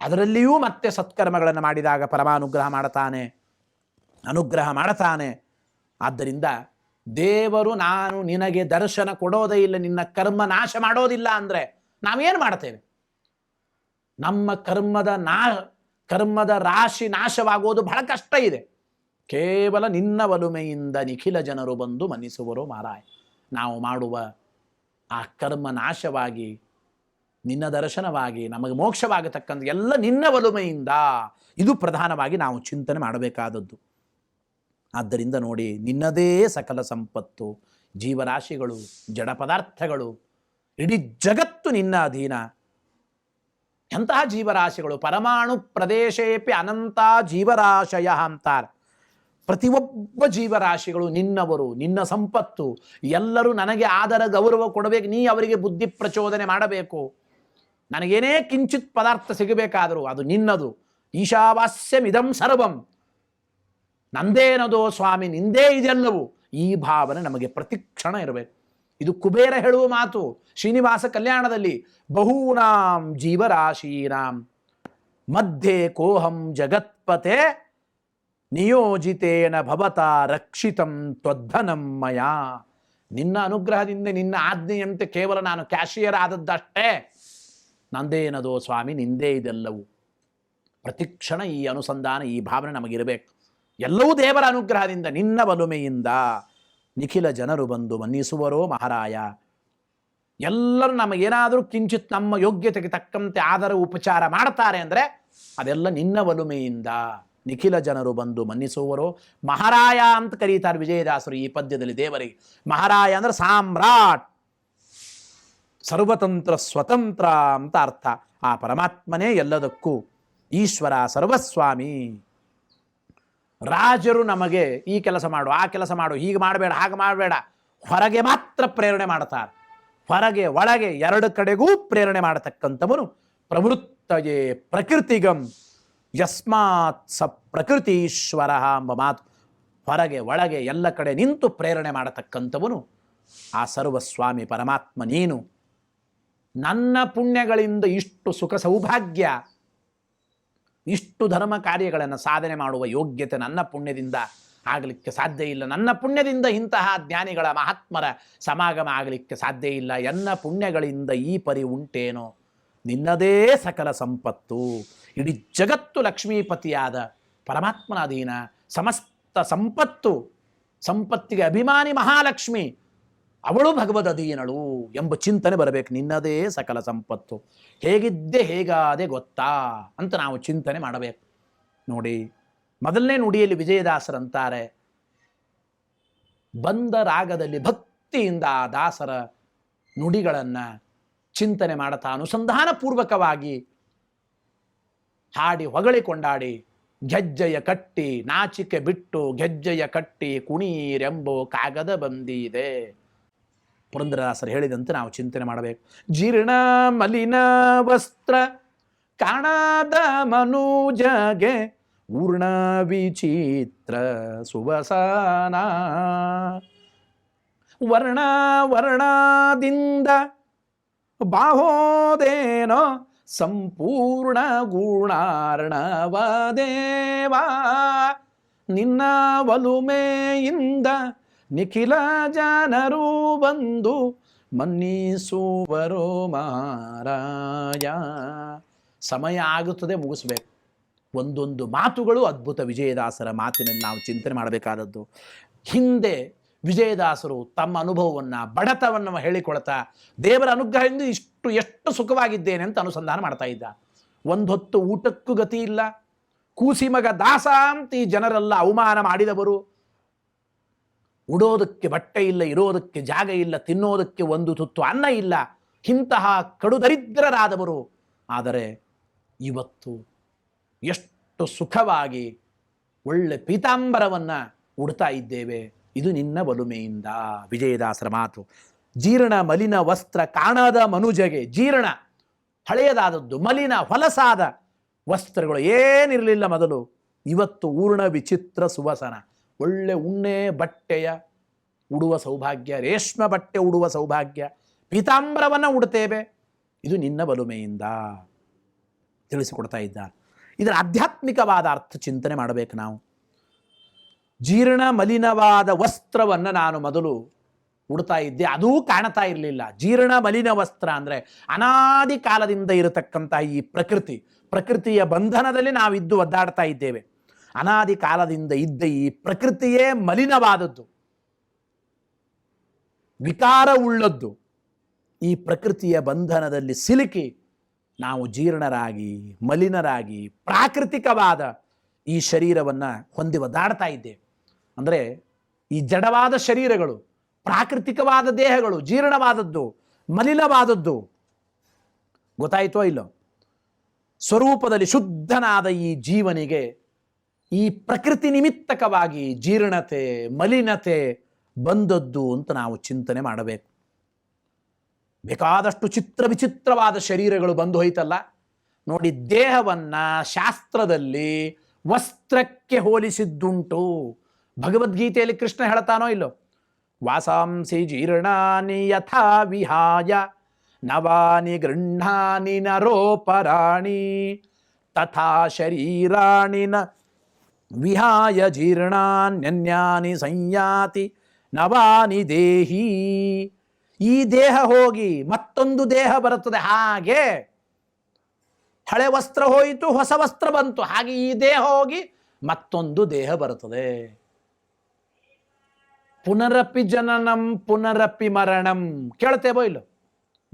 ಅದರಲ್ಲಿಯೂ ಮತ್ತೆ ಸತ್ಕರ್ಮಗಳನ್ನು ಮಾಡಿದಾಗ ಪರಮಾನುಗ್ರಹ ಮಾಡುತ್ತಾನೆ ಅನುಗ್ರಹ ಮಾಡುತ್ತಾನೆ ಆದ್ದರಿಂದ ದೇವರು, ನಾನು ನಿನಗೆ ದರ್ಶನ ಕೊಡೋದೇ ಇಲ್ಲ, ನಿನ್ನ ಕರ್ಮ ನಾಶ ಮಾಡೋದಿಲ್ಲ ಅಂದರೆ ನಾವೇನು ಮಾಡ್ತೇವೆ? ನಮ್ಮ ಕರ್ಮದ ನಾ, ಕರ್ಮದ ರಾಶಿ ನಾಶವಾಗುವುದು ಬಹಳ ಕಷ್ಟ ಇದೆ. ಕೇವಲ ನಿನ್ನ ಒಲುಮೆಯಿಂದ ನಿಖಿಲ ಜನರು ಬಂದು ಮನ್ನಿಸುವರು ಮಾರಾಯ ನಾವು ಮಾಡುವ ಆ ಕರ್ಮ ನಾಶವಾಗಿ ನಿನ್ನ ದರ್ಶನವಾಗಿ, ನಮಗೆ ಮೋಕ್ಷವಾಗತಕ್ಕಂಥ ಎಲ್ಲ ನಿನ್ನ ಒಲುಮೆಯಿಂದ ಇದು ಪ್ರಧಾನವಾಗಿ ನಾವು ಚಿಂತನೆ ಮಾಡಬೇಕಾದದ್ದು. ಆದ್ದರಿಂದ ನೋಡಿ, ನಿನ್ನದೇ ಸಕಲ ಸಂಪತ್ತು, ಜೀವರಾಶಿಗಳು, ಜಡ ಪದಾರ್ಥಗಳು, ಇಡೀ ಜಗತ್ತು ನಿನ್ನ ಅಧೀನ. ಎಂತಹ ಜೀವರಾಶಿಗಳು, ಪರಮಾಣು ಪ್ರದೇಶೇಪಿ ಅನಂತ ಜೀವರಾಶಯ ಅಂತಾರೆ. ಪ್ರತಿಯೊಬ್ಬ ಜೀವರಾಶಿಗಳು ನಿನ್ನವರು, ನಿನ್ನ ಸಂಪತ್ತು, ಎಲ್ಲರೂ ನನಗೆ ಆದರ ಗೌರವ ಕೊಡಬೇಕು, ನೀ ಅವರಿಗೆ ಬುದ್ಧಿ ಪ್ರಚೋದನೆ ಮಾಡಬೇಕು. ನನಗೇನೇ ಕಿಂಚಿತ್ ಪದಾರ್ಥ ಸಿಗಬೇಕಾದರೂ ಅದು ನಿನ್ನದು. ಈಶಾವಾಸ್ಯಮಿದಂ ಸರ್ವಂ. ನಂದೇನದೋ ಸ್ವಾಮಿ, ನಿಂದೇ ಇದೆಲ್ಲವೂ. ಈ ಭಾವನೆ ನಮಗೆ ಪ್ರತಿಕ್ಷಣ ಇರಬೇಕು. ಇದು ಕುಬೇರ ಹೇಳುವ ಮಾತು. ಶ್ರೀನಿವಾಸ ಕಲ್ಯಾಣದಲ್ಲಿ ಬಹೂನಾಂ ಜೀವರಾಶೀನಾಂ. ಮಧ್ಯೆ ಕೋಹಂ ಜಗತ್ಪತೆ ನಿಯೋಜಿತೇನ ಭವತ ರಕ್ಷಿತಂ ತ್ವದ್ಧನಂ ಮಯ. ನಿನ್ನ ಅನುಗ್ರಹದಿಂದ ನಿನ್ನ ಆಜ್ಞೆಯಂತೆ ಕೇವಲ ನಾನು ಕ್ಯಾಶಿಯರ್ ಆದದ್ದಷ್ಟೇ. ನಂದೇನದೋ ಸ್ವಾಮಿ, ನಿಂದೇ ಇದೆಲ್ಲವೂ. ಪ್ರತಿಕ್ಷಣ ಈ ಅನುಸಂಧಾನ, ಈ ಭಾವನೆ ನಮಗಿರಬೇಕು. ಎಲ್ಲವೂ ದೇವರ ಅನುಗ್ರಹದಿಂದ, ನಿನ್ನ ಬಲುಮೆಯಿಂದ ನಿಖಿಲ ಜನರು ಬಂದು ಮನ್ನಿಸುವರೋ ಮಹಾರಾಯ. ಎಲ್ಲರೂ ನಮಗೇನಾದರೂ ಕಿಂಚಿತ್ ನಮ್ಮ ಯೋಗ್ಯತೆಗೆ ತಕ್ಕಂತೆ ಆದರ ಉಪಚಾರ ಮಾಡ್ತಾರೆ ಅಂದರೆ ಅದೆಲ್ಲ ನಿನ್ನ ಒಲುಮೆಯಿಂದ ನಿಖಿಲ ಜನರು ಬಂದು ಮನ್ನಿಸುವರೋ ಮಹಾರಾಯ ಅಂತ ಕರೀತಾರೆ ವಿಜಯದಾಸರು ಈ ಪದ್ಯದಲ್ಲಿ ದೇವರಿಗೆ. ಮಹಾರಾಯ ಅಂದ್ರೆ ಸಾಮ್ರಾಟ್. ಸರ್ವತಂತ್ರ ಸ್ವತಂತ್ರ ಅಂತ ಅರ್ಥ. ಆ ಪರಮಾತ್ಮನೇ ಎಲ್ಲದಕ್ಕೂ ಈಶ್ವರ, ಸರ್ವಸ್ವಾಮಿ. ರಾಜರು ನಮಗೆ ಈ ಕೆಲಸ ಮಾಡು, ಆ ಕೆಲಸ ಮಾಡು, ಹೀಗೆ ಮಾಡಬೇಡ, ಹಾಗೆ ಮಾಡಬೇಡ. ಹೊರಗೆ ಮಾತ್ರ ಪ್ರೇರಣೆ ಮಾಡ್ತಾರೆ. ಹೊರಗೆ, ಒಳಗೆ ಎರಡು ಕಡೆಗೂ ಪ್ರೇರಣೆ ಮಾಡತಕ್ಕಂಥವನು ಪ್ರವೃತ್ತಯೇ ಪ್ರಕೃತಿಗಂ. ಯಸ್ಮಾತ್ ಸ ಪ್ರಕೃತೀಶ್ವರ ಎಂಬ ಮಾತು. ಹೊರಗೆ, ಒಳಗೆ ಎಲ್ಲ ಕಡೆ ನಿಂತು ಪ್ರೇರಣೆ ಮಾಡತಕ್ಕಂಥವನು ಆ ಸರ್ವಸ್ವಾಮಿ ಪರಮಾತ್ಮ ನೀನು. ನನ್ನ ಪುಣ್ಯಗಳಿಂದ ಇಷ್ಟು ಸುಖ ಸೌಭಾಗ್ಯ, ಇಷ್ಟು ಧರ್ಮ ಕಾರ್ಯಗಳನ್ನು ಸಾಧನೆ ಮಾಡುವ ಯೋಗ್ಯತೆ ನನ್ನ ಪುಣ್ಯದಿಂದ ಆಗಲಿಕ್ಕೆ ಸಾಧ್ಯ ಇಲ್ಲ. ನನ್ನ ಪುಣ್ಯದಿಂದ ಇಂತಹ ಜ್ಞಾನಿಗಳ ಮಹಾತ್ಮರ ಸಮಾಗಮ ಆಗಲಿಕ್ಕೆ ಸಾಧ್ಯ ಇಲ್ಲ. ಎನ್ನ ಪುಣ್ಯಗಳಿಂದ ಈ ಪರಿ ಉಂಟೇನೋ? ನಿನ್ನದೇ ಸಕಲ ಸಂಪತ್ತು. ಇಡೀ ಜಗತ್ತು ಲಕ್ಷ್ಮೀಪತಿಯಾದ ಪರಮಾತ್ಮನಾಧೀನ ಸಮಸ್ತ ಸಂಪತ್ತು, ಸಂಪತ್ತಿಗೆ ಅಭಿಮಾನಿ ಮಹಾಲಕ್ಷ್ಮಿ ಅವಳು ಭಗವದ್ ಅಧೀನಳು ಎಂಬ ಚಿಂತನೆ ಬರಬೇಕು, ನಿನ್ನದೇ ಸಕಲ ಸಂಪತ್ತು. ಹೇಗಿದ್ದೆ ಹೇಗಾದೆ ಗೊತ್ತಾ ಅಂತ ನಾವು ಚಿಂತನೆ ಮಾಡಬೇಕು. ನೋಡಿ, ಮೊದಲನೇ ನುಡಿಯಲ್ಲಿ ವಿಜಯದಾಸರಂತಾರೆ, ಬಂದ ರಾಗದಲ್ಲಿ ಭಕ್ತಿಯಿಂದ ಆ ದಾಸರ ನುಡಿಗಳನ್ನು ಚಿಂತನೆ ಮಾಡುತ್ತಾ ಅನುಸಂಧಾನ ಪೂರ್ವಕವಾಗಿ ಹಾಡಿ ಹೊಗಳಿ ಕೊಂಡಾಡಿ, ಗೆಜ್ಜೆಯ ಕಟ್ಟಿ ನಾಚಿಕೆ ಬಿಟ್ಟು ಗೆಜ್ಜೆಯ ಕಟ್ಟಿ ಕುಣೀರೆಂಬೋ ಕಾಗದ ಬಂದಿದೆ. ಪುರಂದರದಾಸರು ಹೇಳಿದಂತೆ ನಾವು ಚಿಂತನೆ ಮಾಡಬೇಕು. ಜೀರ್ಣ ಮಲಿನ ವಸ್ತ್ರ ಕಾಣದ ಮನುಜಗೆ ಊರ್ಣ ವಿಚಿತ್ರ ಸುವಸನ. ವರ್ಣ ವರ್ಣದಿಂದ ಬಾಹೋದೇನೋ ಸಂಪೂರ್ಣ ಗುಣಾರ್ಣವ ದೇವಾ. ನಿನ್ನ ಒಲುಮೆಯಿಂದ ನಿಖಿಲ ಜನರು ಬಂದು ಮನ್ನಿಸುವರು ಮಾರಾಯ. ಸಮಯ ಆಗುತ್ತದೆ, ಮುಗಿಸ್ಬೇಕು. ಒಂದೊಂದು ಮಾತುಗಳು ಅದ್ಭುತ ವಿಜಯದಾಸರ ಮಾತಿನಲ್ಲಿ ನಾವು ಚಿಂತನೆ ಮಾಡಬೇಕಾದದ್ದು. ಹಿಂದೆ ವಿಜಯದಾಸರು ತಮ್ಮ ಅನುಭವವನ್ನು, ಬಡತವನ್ನು ಹೇಳಿಕೊಳ್ತಾ ದೇವರ ಅನುಗ್ರಹದಿಂದ ಇಷ್ಟು, ಎಷ್ಟು ಸುಖವಾಗಿದ್ದೇನೆ ಅಂತ ಅನುಸಂಧಾನ ಮಾಡ್ತಾ ಇದ್ದ. ಒಂದು ಹೊತ್ತು ಊಟಕ್ಕೂ ಗತಿ ಇಲ್ಲ. ಕೂಸಿ ಮಗ ದಾಸ ಜನರೆಲ್ಲ ಅವಮಾನ ಮಾಡಿದವರು. ಉಡೋದಕ್ಕೆ ಬಟ್ಟೆ ಇಲ್ಲ, ಇರೋದಕ್ಕೆ ಜಾಗ ಇಲ್ಲ, ತಿನ್ನೋದಕ್ಕೆ ಒಂದು ತುತ್ತು ಅನ್ನ ಇಲ್ಲ, ಇಂತಹ ಕಡುದರಿದ್ರರಾದವರು ಆದರೆ ಇವತ್ತು ಎಷ್ಟು ಸುಖವಾಗಿ ಒಳ್ಳೆ ಪೀತಾಂಬರವನ್ನು ಉಡ್ತಾ ಇದ್ದೇವೆ. ಇದು ನಿನ್ನ ಒಲುಮೆಯಿಂದ ವಿಜಯದಾಸರ ಮಾತು. ಜೀರ್ಣ ಮಲಿನ ವಸ್ತ್ರ ಕಾಣದ ಮನುಜಗೆ. ಜೀರ್ಣ ಹಳೆಯದಾದದ್ದು, ಮಲಿನ ಹೊಲಸಾದ ವಸ್ತ್ರಗಳು ಏನಿರಲಿಲ್ಲ ಮೊದಲು. ಇವತ್ತು ಊರ್ಣ ವಿಚಿತ್ರ ಸುವಸನ. ಒಳ್ಳೆ ಉಣ್ಣೆ ಬಟ್ಟೆಯ ಉಡುವ ಸೌಭಾಗ್ಯ, ರೇಷ್ಮೆ ಬಟ್ಟೆ ಉಡುವ ಸೌಭಾಗ್ಯ, ಪೀತಾಂಬರವನ್ನು ಉಡ್ತೇವೆ ಇದು ನಿನ್ನ ಬಲುಮೆಯಿಂದ ತಿಳಿಸಿಕೊಡ್ತಾ ಇದ್ದ ಇದರ ಆಧ್ಯಾತ್ಮಿಕವಾದ ಅರ್ಥ ಚಿಂತನೆ ಮಾಡಬೇಕು ನಾವು. ಜೀರ್ಣ ಮಲಿನವಾದ ವಸ್ತ್ರವನ್ನು ನಾನು ಮೊದಲು ಉಡ್ತಾ ಇದ್ದೆ. ಅದೂ ಕಾಣ್ತಾ ಇರಲಿಲ್ಲ. ಜೀರ್ಣ ಮಲಿನ ವಸ್ತ್ರ ಅಂದರೆ ಅನಾದಿ ಕಾಲದಿಂದ ಇರತಕ್ಕಂಥ ಈ ಪ್ರಕೃತಿ. ಪ್ರಕೃತಿಯ ಬಂಧನದಲ್ಲಿ ನಾವಿದ್ದು ಒದ್ದಾಡ್ತಾ ಇದ್ದೇವೆ. ಅನಾದಿ ಕಾಲದಿಂದ ಇದ್ದ ಈ ಪ್ರಕೃತಿಯೇ ಮಲಿನವಾದದ್ದು. ವಿಕಾರವುಳ್ಳದ್ದು. ಈ ಪ್ರಕೃತಿಯ ಬಂಧನದಲ್ಲಿ ಸಿಲುಕಿ ನಾವು ಜೀರ್ಣರಾಗಿ, ಮಲಿನರಾಗಿ, ಪ್ರಾಕೃತಿಕವಾದ ಈ ಶರೀರವನ್ನು ಹೊಂದಿ ಒದ್ದಾಡ್ತಾ ಇದ್ದೇವೆ. ಅಂದರೆ ಈ ಜಡವಾದ ಶರೀರಗಳು, ಪ್ರಾಕೃತಿಕವಾದ ದೇಹಗಳು, ಜೀರ್ಣವಾದದ್ದು, ಮಲಿನವಾದದ್ದು. ಗೊತ್ತಾಯಿತೋ ಇಲ್ಲೋ? ಸ್ವರೂಪದಲ್ಲಿ ಶುದ್ಧನಾದ ಈ ಜೀವನಿಗೆ ಈ ಪ್ರಕೃತಿ ನಿಮಿತ್ತಕವಾಗಿ ಜೀರ್ಣತೆ, ಮಲಿನತೆ ಬಂದದ್ದು ಅಂತ ನಾವು ಚಿಂತನೆ ಮಾಡಬೇಕು. ಬೇಕಾದಷ್ಟು ಚಿತ್ರ ವಿಚಿತ್ರವಾದ ಶರೀರಗಳು ಬಂದು ಹೋಯ್ತಲ್ಲ. ನೋಡಿ, ದೇಹವನ್ನು ಶಾಸ್ತ್ರದಲ್ಲಿ ವಸ್ತ್ರಕ್ಕೆ ಹೋಲಿಸಿದ್ದುಂಟು. ಭಗವದ್ಗೀತೆಯಲ್ಲಿ ಕೃಷ್ಣ ಹೇಳ್ತಾನೋ ಇಲ್ಲೋ? ವಾಸಾಂಸಿ ಜೀರ್ಣಾನಿ ಯಥಾ ವಿಹಾಯ, ನವಾನಿ ಗೃಹಾನಿ ನರೋಪರಾಣಿ, ತಥಾ ಶರೀರಾಣಿ ವಿಹಾಯ ಜೀರ್ಣಾನ್ಯನ್ಯಾನಿ ಸಂಯಾತಿ ನವಾನಿ ದೇಹಿ. ಈ ದೇಹ ಹೋಗಿ ಮತ್ತೊಂದು ದೇಹ ಬರುತ್ತದೆ. ಹಾಗೆ ಹಳೆ ವಸ್ತ್ರ ಹೋಯಿತು, ಹೊಸ ವಸ್ತ್ರ ಬಂತು. ಹಾಗೆ ಈ ದೇಹ ಹೋಗಿ ಮತ್ತೊಂದು ದೇಹ ಬರುತ್ತದೆ. ಪುನರಪಿ ಜನನಂ, ಪುನರಪಿ ಮರಣಂ. ಕೇಳ್ತೇವೋ ಇಲ್ಲೋ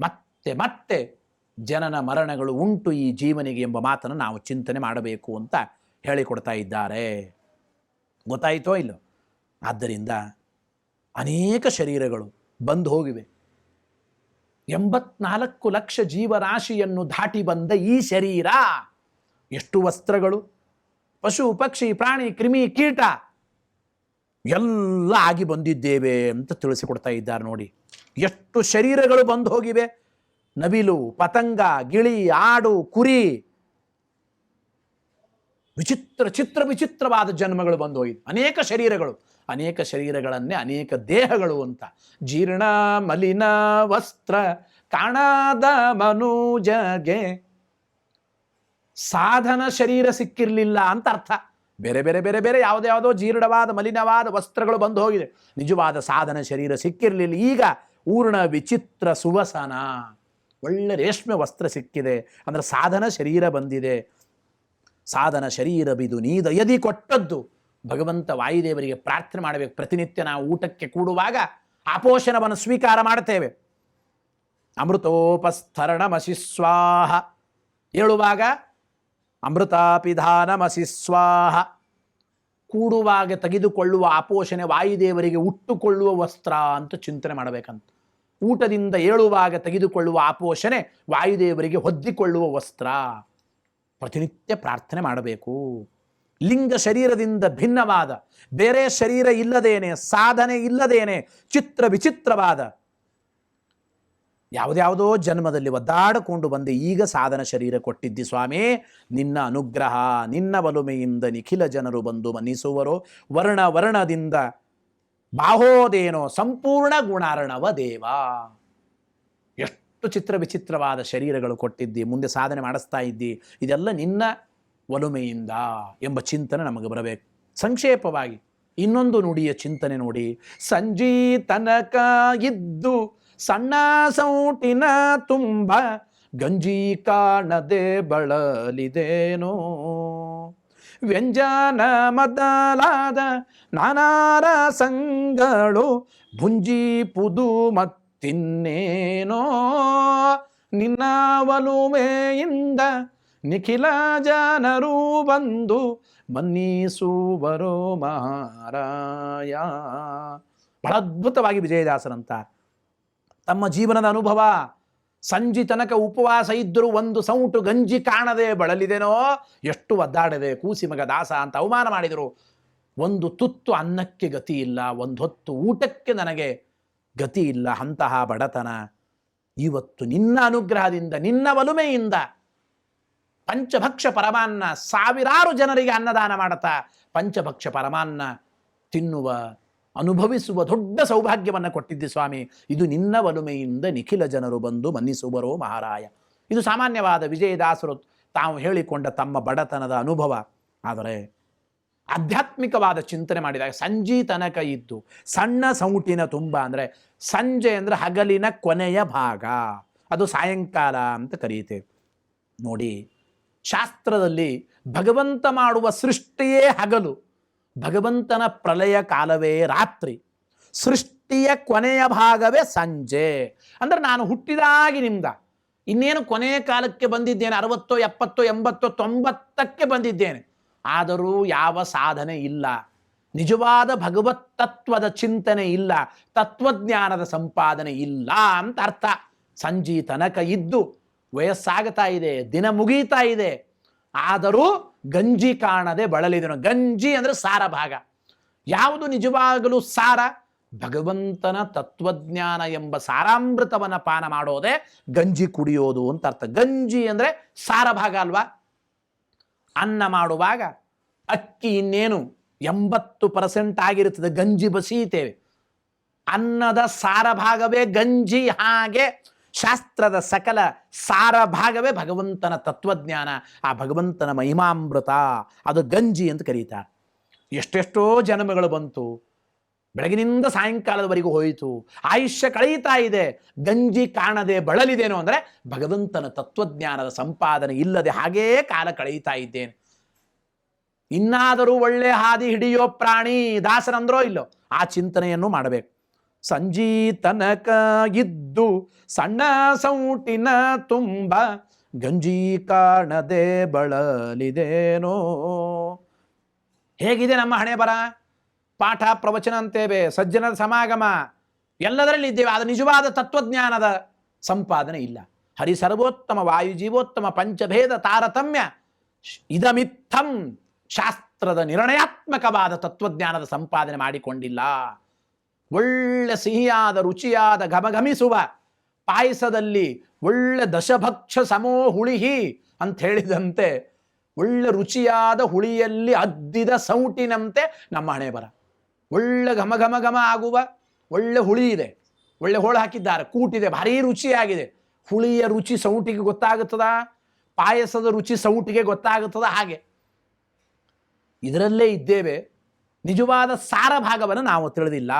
ಮತ್ತೆ ಮತ್ತೆ ಜನನ ಮರಣಗಳು ಉಂಟು ಈ ಜೀವನಿಗೆ ಎಂಬ ಮಾತನ್ನು ನಾವು ಚಿಂತನೆ ಮಾಡಬೇಕು ಅಂತ ಹೇಳಿಕೊಡ್ತಾ ಇದ್ದಾರೆ. ಗೊತ್ತಾಯಿತೋ ಇಲ್ಲೋ? ಆದ್ದರಿಂದ ಅನೇಕ ಶರೀರಗಳು ಬಂದು ಹೋಗಿವೆ. ಎಂಬತ್ನಾಲ್ಕು ಲಕ್ಷ ಜೀವರಾಶಿಯನ್ನು ದಾಟಿ ಬಂದ ಈ ಶರೀರ, ಎಷ್ಟು ವಸ್ತ್ರಗಳು? ಪಶು, ಪಕ್ಷಿ, ಪ್ರಾಣಿ, ಕ್ರಿಮಿ, ಕೀಟ, ಎಲ್ಲ ಆಗಿ ಬಂದಿದ್ದೇವೆ ಅಂತ ತಿಳಿಸಿಕೊಡ್ತಾ ಇದ್ದಾರೆ ನೋಡಿ. ಎಷ್ಟು ಶರೀರಗಳು ಬಂದು ಹೋಗಿವೆ. ನವಿಲು, ಪತಂಗ, ಗಿಳಿ, ಆಡು, ಕುರಿ ವಿಚಿತ್ರ, ಚಿತ್ರ ವಿಚಿತ್ರವಾದ ಜನ್ಮಗಳು ಬಂದು ಹೋಗಿದೆ ಅನೇಕ ಶರೀರಗಳು. ಅನೇಕ ಶರೀರಗಳನ್ನೇ ಅನೇಕ ದೇಹಗಳು ಅಂತ. ಜೀರ್ಣ, ಮಲಿನ, ವಸ್ತ್ರ, ಕಾಣದ ಮನುಜಗೆ ಸಾಧನ ಶರೀರ ಸಿಕ್ಕಿರಲಿಲ್ಲ ಅಂತ ಅರ್ಥ. ಬೇರೆ ಬೇರೆ ಬೇರೆ ಬೇರೆ ಯಾವುದೇ ಯಾವುದೋ ಜೀರ್ಣವಾದ, ಮಲಿನವಾದ ವಸ್ತ್ರಗಳು ಬಂದು ಹೋಗಿದೆ. ನಿಜವಾದ ಸಾಧನ ಶರೀರ ಸಿಕ್ಕಿರಲಿಲ್ಲ. ಈಗ ಊರ್ಣ ವಿಚಿತ್ರ ಸುವಸನ. ಒಳ್ಳೆ ರೇಷ್ಮೆ ವಸ್ತ್ರ ಸಿಕ್ಕಿದೆ. ಅಂದರೆ ಸಾಧನ ಶರೀರ ಬಂದಿದೆ. ಸಾಧನ ಶರೀರ ಬಿದು ನೀದ ಯದಿ ಕೊಟ್ಟದ್ದು. ಭಗವಂತ ವಾಯುದೇವರಿಗೆ ಪ್ರಾರ್ಥನೆ ಮಾಡಬೇಕು. ಪ್ರತಿನಿತ್ಯ ನಾವು ಊಟಕ್ಕೆ ಕೂಡುವಾಗ ಆಪೋಷಣವನ್ನು ಸ್ವೀಕಾರ ಮಾಡ್ತೇವೆ. ಅಮೃತೋಪಸ್ಥರಣಮಸಿ ಸ್ವಾಹ. ಹೇಳುವಾಗ ಅಮೃತಾಪಿಧಾನಮಸಿ ಸ್ವಾಹ ಕೂಡುವಾಗ ತೆಗೆದುಕೊಳ್ಳುವ ಆಪೋಷಣೆ ವಾಯುದೇವರಿಗೆ ಉಟ್ಟುಕೊಳ್ಳುವ ವಸ್ತ್ರ ಅಂತ ಚಿಂತನೆ ಮಾಡಬೇಕಂತ. ಊಟದಿಂದ ಏಳುವಾಗ ತೆಗೆದುಕೊಳ್ಳುವ ಆಪೋಷಣೆ ವಾಯುದೇವರಿಗೆ ಹೊದ್ದಿಕೊಳ್ಳುವ ವಸ್ತ್ರ. ಪ್ರತಿನಿತ್ಯ ಪ್ರಾರ್ಥನೆ ಮಾಡಬೇಕು. ಲಿಂಗ ಶರೀರದಿಂದ ಭಿನ್ನವಾದ, ಬೇರೆ ಶರೀರ ಇಲ್ಲದೇನೆ, ಸಾಧನೆ ಇಲ್ಲದೇನೆ, ಚಿತ್ರ ವಿಚಿತ್ರವಾದ ಯಾವುದ್ಯಾವುದೋ ಜನ್ಮದಲ್ಲಿ ಒದ್ದಾಡಿಕೊಂಡು ಬಂದು ಈಗ ಸಾಧನ ಶರೀರ ಕೊಟ್ಟಿದ್ದಿ ಸ್ವಾಮಿ, ನಿನ್ನ ಅನುಗ್ರಹ, ನಿನ್ನ ಒಲುಮೆಯಿಂದ ನಿಖಿಲ ಜನರು ಬಂದು ಮನ್ನಿಸುವರು. ವರ್ಣ ವರ್ಣದಿಂದ ಬಾಹೋದೇನೋ ಸಂಪೂರ್ಣ ಗುಣಾರ್ಣವ ದೇವ. ಎಷ್ಟು ಚಿತ್ರ ವಿಚಿತ್ರವಾದ ಶರೀರಗಳು ಕೊಟ್ಟಿದ್ದಿ, ಮುಂದೆ ಸಾಧನೆ ಮಾಡಿಸ್ತಾ ಇದ್ದಿ, ಇದೆಲ್ಲ ನಿನ್ನ ಒಲುಮೆಯಿಂದ ಎಂಬ ಚಿಂತನೆ ನಮಗೆ ಬರಬೇಕು. ಸಂಕ್ಷೇಪವಾಗಿ, ಇನ್ನೊಂದು ನುಡಿಯ ಚಿಂತನೆ ನೋಡಿ. ಸಂಜೀ ತನಕ ಇದ್ದು, ಸಣ್ಣ ಸೌಟಿನ ತುಂಬ ಗಂಜಿ ಕಾಣದೆ ಬಳಲಿದೇನೋ. ವ್ಯಂಜನ ಮದಲಾದ ನಾನಾರ ಸಂಗಳು ಭುಂಜಿ ಪುದು ಮತ್ತಿನ್ನೇನೋ ನಿನ್ನ ಒಲುಮೆಯಿಂದ ನಿಖಿಲ ಜನರು ಬಂದು ಮನ್ನಿಸುವರೋ ಮಾರಾಯ. ಬಹಳ ಅದ್ಭುತವಾಗಿ ವಿಜಯದಾಸರಂತ ತಮ್ಮ ಜೀವನದ ಅನುಭವ, ಸಂಜೆ ತನಕ ಉಪವಾಸ ಇದ್ದರೂ ಒಂದು ಸೌಟು ಗಂಜಿ ಕಾಣದೆ ಬಳಲಿದೆನೋ? ಎಷ್ಟು ಒದ್ದಾಡದೆ ಕೂಸಿ ಮಗ ದಾಸ ಅಂತ ಅವಮಾನ ಮಾಡಿದರು. ಒಂದು ತುತ್ತು ಅನ್ನಕ್ಕೆ ಗತಿ ಇಲ್ಲ ಒಂದು ಹೊತ್ತು ಊಟಕ್ಕೆ ನನಗೆ ಗತಿ ಇಲ್ಲ ಅಂತಹ ಬಡತನ. ಇವತ್ತು ನಿನ್ನ ಅನುಗ್ರಹದಿಂದ, ನಿನ್ನ ಒಲುಮೆಯಿಂದ ಪಂಚಭಕ್ಷ ಪರಮಾನ್ನ ಸಾವಿರಾರು ಜನರಿಗೆ ಅನ್ನದಾನ ಮಾಡುತ್ತಾ ಪಂಚಭಕ್ಷ ಪರಮಾನ್ನ ತಿನ್ನುವ, ಅನುಭವಿಸುವ ದೊಡ್ಡ ಸೌಭಾಗ್ಯವನ್ನು ಕೊಟ್ಟಿದ್ದೆ ಸ್ವಾಮಿ. ಇದು ನಿನ್ನ ಒಲುಮೆಯಿಂದ ನಿಖಿಲ ಜನರು ಬಂದು ಮನ್ನಿಸುವರೋ ಮಹಾರಾಯ. ಇದು ಸಾಮಾನ್ಯವಾದ ವಿಜಯದಾಸರು ತಾವು ಹೇಳಿಕೊಂಡ ತಮ್ಮ ಬಡತನದ ಅನುಭವ. ಆದರೆ ಆಧ್ಯಾತ್ಮಿಕವಾದ ಚಿಂತನೆ ಮಾಡಿದಾಗ ಸಂಜೆ ತನಕ ಇದ್ದು ಸಣ್ಣ ಸೌಟಿನ ತುಂಬ ಅಂದರೆ ಸಂಜೆ ಅಂದರೆ ಹಗಲಿನ ಕೊನೆಯ ಭಾಗ. ಅದು ಸಾಯಂಕಾಲ ಅಂತ ಕರೀತೇವೆ. ನೋಡಿ, ಶಾಸ್ತ್ರದಲ್ಲಿ ಭಗವಂತ ಮಾಡುವ ಸೃಷ್ಟಿಯೇ ಹಗಲು, ಭಗವಂತನ ಪ್ರಳಯ ಕಾಲವೇ ರಾತ್ರಿ, ಸೃಷ್ಟಿಯ ಕೊನೆಯ ಭಾಗವೇ ಸಂಜೆ. ಅಂದರೆ ನಾನು ಹುಟ್ಟಿದಾಗಿ ನಿಮ್ದ ಇನ್ನೇನು ಕೊನೆಯ ಕಾಲಕ್ಕೆ ಬಂದಿದ್ದೇನೆ, ಅರವತ್ತೋ ಎಪ್ಪತ್ತೋ ಎಂಬತ್ತೋ ತೊಂಬತ್ತಕ್ಕೆ ಬಂದಿದ್ದೇನೆ. ಆದರೂ ಯಾವ ಸಾಧನೆ ಇಲ್ಲ. ನಿಜವಾದ ಭಗವತ್ ತತ್ವದ ಚಿಂತನೆ ಇಲ್ಲ. ತತ್ವಜ್ಞಾನದ ಸಂಪಾದನೆ ಇಲ್ಲ ಅಂತ ಅರ್ಥ. ಸಂಜಿ ತನಕ ಇದ್ದು ವಯಸ್ಸಾಗ್ತಾ ಇದೆ, ದಿನ ಮುಗೀತಾ ಇದೆ. ಆದರೂ ಗಂಜಿ ಕಾಣದೆ ಬಳಲಿದನು. ಗಂಜಿ ಅಂದರೆ ಸಾರ ಭಾಗ. ಯಾವುದು ನಿಜವಾಗಲೂ ಸಾರ? ಭಗವಂತನ ತತ್ವಜ್ಞಾನ ಎಂಬ ಸಾರಾಮೃತವನ್ನು ಪಾನ ಮಾಡೋದೇ ಗಂಜಿ ಕುಡಿಯೋದು ಅಂತ ಅರ್ಥ. ಗಂಜಿ ಅಂದರೆ ಸಾರ ಭಾಗ ಅಲ್ವಾ? ಅನ್ನ ಮಾಡುವಾಗ ಅಕ್ಕಿ ಇನ್ನೇನು ಎಂಬತ್ತು ಪರ್ಸೆಂಟ್ ಆಗಿರುತ್ತದೆ. ಗಂಜಿ ಬಸೀತೇವೆ ಅನ್ನದ ಸಾರ ಭಾಗವೇ ಗಂಜಿ, ಹಾಗೆ ಶಾಸ್ತ್ರದ ಸಕಲ ಸಾರ ಭಾಗವೇ ಭಗವಂತನ ತತ್ವಜ್ಞಾನ. ಆ ಭಗವಂತನ ಮಹಿಮಾಮೃತ, ಅದು ಗಂಜಿ ಅಂತ ಕರೀತಾರೆ ಎಷ್ಟೆಷ್ಟೋ ಜನ್ಮಗಳು ಬಂತು. ಬೆಳಗಿನಿಂದ ಸಾಯಂಕಾಲದವರೆಗೂ ಹೋಯಿತು. ಆಯುಷ್ಯ ಕಳೆಯುತ್ತಾ ಇದೆ. ಗಂಜಿ ಕಾಣದೆ ಬಳಲಿದೇನೋ ಅಂದರೆ ಭಗವಂತನ ತತ್ವಜ್ಞಾನದ ಸಂಪಾದನೆ ಇಲ್ಲದೆ ಹಾಗೇ ಕಾಲ ಕಳೆಯುತ್ತಾ ಇದ್ದೇನೆ. ಇನ್ನಾದರೂ ಒಳ್ಳೆ ಹಾದಿ ಹಿಡಿಯೋ ಪ್ರಾಣಿ ದಾಸರಂದ್ರೋ ಇಲ್ಲೋ? ಆ ಚಿಂತನೆಯನ್ನು ಮಾಡಬೇಕು. ಸಂಜೀತನಕ ಇದ್ದು ಸಣ್ಣ ಸೌಟಿನ ತುಂಬ ಗಂಜಿ ಕಾಣದೆ ಬಳಲಿದೇನೋ? ಹೇಗಿದೆ ನಮ್ಮ ಹಣೆ ಬರ ಪಾಠ ಪ್ರವಚನ ಅಂತೇವೆ, ಸಜ್ಜನರ ಸಮಾಗಮ, ಎಲ್ಲದರಲ್ಲಿ ಇದ್ದೇವೆ. ಅದು ನಿಜವಾದ ತತ್ವಜ್ಞಾನದ ಸಂಪಾದನೆ ಇಲ್ಲ. ಹರಿ ಸರ್ವೋತ್ತಮ ವಾಯು ಜೀವೋತ್ತಮ ಪಂಚಭೇದ ತಾರತಮ್ಯ ಇದಮಿತ್ತಂ ಶಾಸ್ತ್ರದ ನಿರ್ಣಯಾತ್ಮಕವಾದ ತತ್ವಜ್ಞಾನದ ಸಂಪಾದನೆ ಮಾಡಿಕೊಂಡಿಲ್ಲ. ಒಳ್ಳೆ ಸಿಹಿಯಾದ, ರುಚಿಯಾದ, ಘಮಘಮಿಸುವ ಪಾಯಸದಲ್ಲಿ ಒಳ್ಳೆ ದಶಭಕ್ಷ ಸಮೋ ಹುಳಿಹಿ ಅಂತ ಹೇಳಿದಂತೆ, ಒಳ್ಳೆ ರುಚಿಯಾದ ಹುಳಿಯಲ್ಲಿ ಅದ್ದಿದ ಸೌಟಿನಂತೆ ನಮ್ಮ ಹಣೆ ಬರ ಒಳ್ಳೆ ಘಮ ಘಮ ಘಮ ಆಗುವ ಒಳ್ಳೆ ಹುಳಿ ಇದೆ. ಒಳ್ಳೆ ಹೋಳು ಹಾಕಿದ್ದಾರೆ. ಕೂಟಿದೆ. ಭಾರೀ ರುಚಿಯಾಗಿದೆ. ಹುಳಿಯ ರುಚಿ ಸೌಟಿಗೆ ಗೊತ್ತಾಗುತ್ತದ? ಪಾಯಸದ ರುಚಿ ಸೌಟಿಗೆ ಗೊತ್ತಾಗುತ್ತದ? ಹಾಗೆ. ಇದರಲ್ಲೇ ಇದ್ದೇವೆ. ನಿಜವಾದ ಸಾರ ಭಾಗವನ್ನು ನಾವು ತಿಳಿದಿಲ್ಲ.